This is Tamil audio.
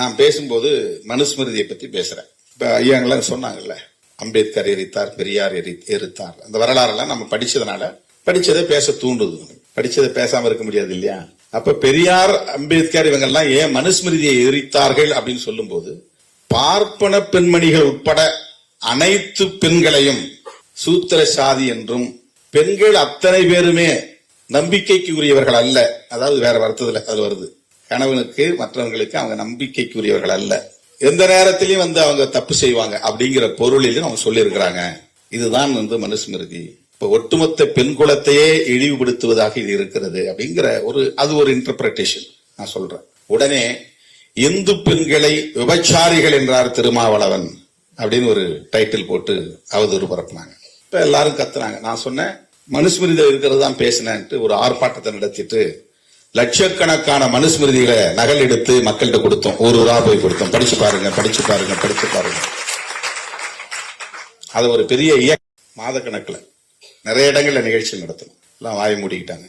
நான் பேசும்போது மனுஸ்மிருதியை பத்தி பேசுறேன். இப்ப ஐயாங்கெல்லாம் சொன்னாங்கல்ல அம்பேத்கர் எரித்தார் பெரியார் எரி எரித்தார் அந்த வரலாறெல்லாம் நம்ம படிச்சதுனால படிச்சதை பேச தூண்டுது. படிச்சதை பேசாம இருக்க முடியாது இல்லையா? அப்ப பெரியார் அம்பேத்கர் இவங்கெல்லாம் ஏன் மனுஸ்மிருதியை எரித்தார்கள் அப்படின்னு சொல்லும்போது பார்ப்பன பெண்மணிகள் உட்பட அனைத்து பெண்களையும் சூத்திர சாதி என்றும் பெண்கள் அத்தனை பேருமே நம்பிக்கைக்கு உரியவர்கள் அல்ல. அதாவது வேற வருத்தத்தில் அது வருது. கணவனுக்கு மற்றவங்களுக்கு அவங்க நம்பிக்கைக்குரியவர்கள் அல்ல. எந்த நேரத்திலையும் வந்து அவங்க தப்பு செய்வாங்க அப்படிங்கிற பொருளிலும் அவங்க சொல்லியிருக்கிறாங்க. இதுதான் வந்து மனுஸ்மிருதி இப்ப ஒட்டுமொத்த பெண் குலத்தையே இழிவுபடுத்துவதாக இது இருக்கிறது அப்படிங்கிற ஒரு அது ஒரு இன்டர்பிரேஷன் நான் சொல்றேன். உடனே இந்து பெண்களை விபச்சாரிகள் என்றார் திருமாவளவன் அப்படின்னு ஒரு டைட்டில் போட்டு அவதூறு பரப்புனாங்க. இப்ப எல்லாரும் கத்துனாங்க. நான் சொன்னேன் மனுஸ்மிருதியில் இருக்கிறது தான் பேசினேன்ட்டு ஒரு ஆர்ப்பாட்டத்தை நடத்திட்டு லட்சக்கணக்கான மனுஸ்மிருதிகளை நகல் எடுத்து மக்கள்கிட்ட கொடுத்தோம். ஒரு ரூபா போய் கொடுத்தோம். படிச்சு பாருங்க படிச்சு பாருங்க படிச்சு பாருங்க. அது ஒரு பெரிய இயக்க மாத கணக்கில் நிறைய இடங்கள்ல நிகழ்ச்சி நடத்தணும். எல்லாம் வாய் மூடிக்கிட்டாங்க.